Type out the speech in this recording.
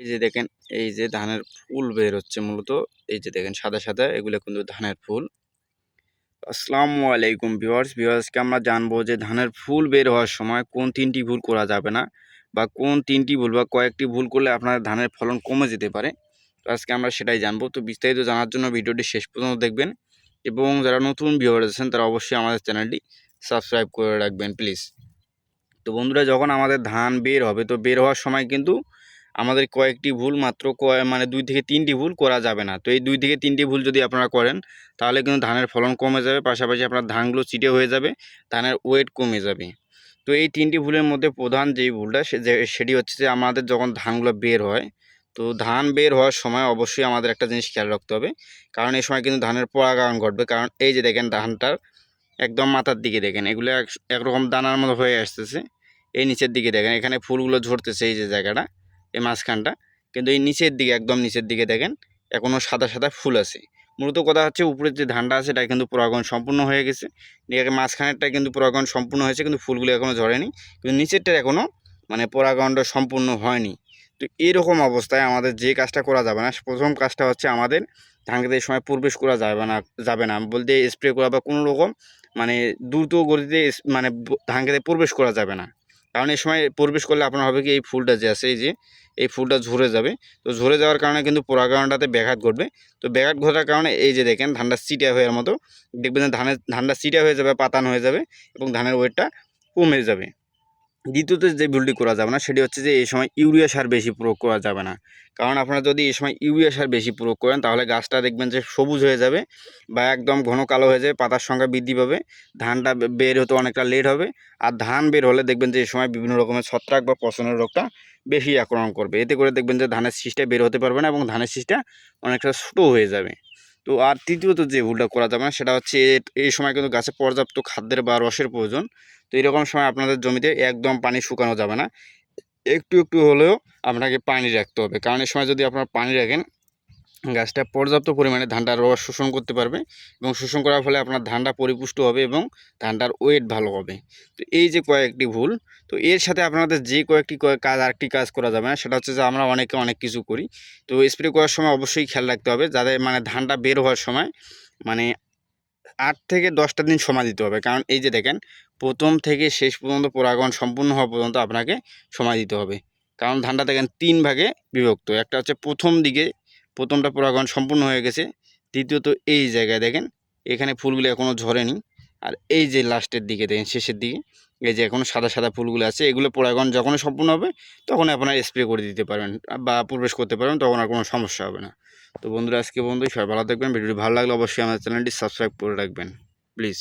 এই যে দেখেন, এই যে ধানের ফুল বের হচ্ছে মূলত, এই যে দেখেন সাদা সাদা, এগুলো কিন্তু ধানের ফুল। আসসালামু আলাইকুম ভিওয়ার্স ভিওয়ার্সকে আমরা জানব যে ধানের ফুল বের হওয়ার সময় কোন তিনটি ভুল করা যাবে না বা কোন তিনটি ভুল বা কয়েকটি ভুল করলে আপনার ধানের ফলন কমে যেতে পারে। তো আজকে আমরা সেটাই জানব। তো বিস্তারিত জানার জন্য ভিডিওটি শেষ পর্যন্ত দেখবেন এবং যারা নতুন ভিউয়ার আছেন, তারা অবশ্যই আমাদের চ্যানেলটি সাবস্ক্রাইব করে রাখবেন, প্লিজ। তো বন্ধুরা, যখন আমাদের ধান বের হবে, তো বের হওয়ার সময় কিন্তু আমাদের কয়েকটি ভুল মাত্র কয় মানে দুই থেকে তিনটি ভুল করা যাবে না। তো এই দুই থেকে তিনটি ভুল যদি আপনারা করেন, তাহলে কিন্তু ধানের ফলন কমে যাবে, পাশাপাশি আপনার ধানগুলো চিটে হয়ে যাবে, ধানের ওয়েট কমে যাবে। তো এই তিনটি ভুলের মধ্যে প্রধান যেই ভুলটা সেটি হচ্ছে যে আমাদের যখন ধানগুলো বের হয়, তো ধান বের হওয়ার সময় অবশ্যই আমাদের একটা জিনিস খেয়াল রাখতে হবে। কারণ এই সময় কিন্তু ধানের পরাগায়ন ঘটবে, কারণ এই যে দেখেন ধানটার একদম মাথার দিকে দেখেন, এগুলো এক একরকম দানার মতো হয়ে আসতেছে। এই নিচের দিকে দেখেন, এখানে ফুলগুলো ঝরতেছে এই যে জায়গাটা। এই মাঝখানটা। কিন্তু এই নিচের দিকে, একদম নিচের দিকে দেখেন এখনও সাদা সাদা ফুল আছে। মূলত কথা হচ্ছে উপরের যে ধানটা আছে, এটা কিন্তু পরাগণ সম্পূর্ণ হয়ে গেছে। এদিকে মাঝখানেরটা কিন্তু পরাগণ সম্পূর্ণ হয়েছে, কিন্তু ফুলগুলো এখনও ঝরেনি। কিন্তু নিচেরটা এখনও মানে পরাগণটা সম্পূর্ণ হয়নি। তো এরকম অবস্থায় আমাদের যে কাজটা করা যাবে না, প্রথম কাজটা হচ্ছে আমাদের ধান খেতে সময় প্রবেশ করা যাবে না যাবে না। বলতে স্প্রে করা বা কোনো রকম মানে দ্রুত গতিতে মানে ধান খেতে প্রবেশ করা যাবে না। কারণ এই সময় প্রবেশ করলে আপনার হবে কি এই ফুলটা যে আছে, এই যে, এই ফুলটা ঝরে যাবে। তো ঝরে যাওয়ার কারণে কিন্তু পরাগণটাতে ব্যাঘাত ঘটবে। তো ব্যাঘাত ঘটার কারণে এই যে দেখেন ধানটা চিটা হওয়ার মতো, দেখবেন ধানের, ধানটা চিটা হয়ে যাবে, পাতান হয়ে যাবে এবং ধানের ওয়েটটা কমে যাবে। দ্বিতীয়ত যে ভুলটি করা যাবে না, সেটি হচ্ছে যে এই সময় ইউরিয়া সার বেশি প্রয়োগ করা যাবে না। কারণ আপনারা যদি এই সময় ইউরিয়া সার বেশি প্রয়োগ করেন, তাহলে গাছটা দেখবেন যে সবুজ হয়ে যাবে বা একদম ঘন কালো হয়ে যাবে, পাতার সংখ্যা বৃদ্ধি পাবে, ধানটা বের হতে অনেকটা লেট হবে, আর ধান বের হলে দেখবেন যে এই সময় বিভিন্ন রকমের ছত্রাক বা পচনের রোগটা বেশি আক্রমণ করবে। এতে করে দেখবেন যে ধানের শীষটা বের হতে পারবে না এবং ধানের শীষটা অনেকটা ছোটো হয়ে যাবে। তো আর তৃতীয়ত যে ভুলটা করা যাবে না, সেটা হচ্ছে এই সময় কিন্তু গাছে পর্যাপ্ত খাদ্যের বা রসের প্রয়োজন। তো এরকম সময় আপনাদের জমিতে একদম পানি শুকানো যাবে না। একটু একটু হলেও আপনাকে পানি রাখতে হবে। কারণ এই সময় যদি আপনারা পানি রাখেন গাছটা পর্যাপ্ত পরিমাণে ধানটার রস শোষণ করতে পারবে এবং শোষণ করার ফলে আপনার ধানটা পরিপুষ্ট হবে এবং ধানটার ওয়েট ভালো হবে। তো এই যে কয়েকটি ভুল, তো এর সাথে আপনাদের যে কয়েকটি কয়েক কাজ, আরেকটি কাজ করা যাবে না, সেটা হচ্ছে যে আমরা অনেকে অনেক কিছু করি। তো স্প্রে করার সময় অবশ্যই খেয়াল রাখতে হবে যাদের মানে ধানটা বের হওয়ার সময় মানে আট থেকে দশটা দিন সময় দিতে হবে। কারণ এই যে দেখেন, প্রথম থেকে শেষ পর্যন্ত পরাগণ সম্পূর্ণ হওয়া পর্যন্ত আপনাকে সময় দিতে হবে। কারণ ধানটা দেখেন তিন ভাগে বিভক্ত। একটা হচ্ছে প্রথম দিকে প্রথমটা পরাগণ সম্পূর্ণ হয়ে গেছে, দ্বিতীয়ত এই জায়গায় দেখেন, এখানে ফুলগুলো এখনও ঝরেনি, আর এই যে লাস্টের দিকে দেখেন, শেষের দিকে, এই যে এখনও সাদা সাদা ফুলগুলো আছে, এগুলো পরাগণ যখন সম্পূর্ণ হবে তখন আপনারা স্প্রে করে দিতে পারবেন, বা প্রবেশ করতে পারবেন, তখন আর কোনো সমস্যা হবে না। তো বন্ধুরা, আজকে বন্ধু সবাই ভালো থাকবেন, ভিডিওটি ভালো লাগলে অবশ্যই আমাদের চ্যানেলটি সাবস্ক্রাইব করে রাখবেন প্লিজ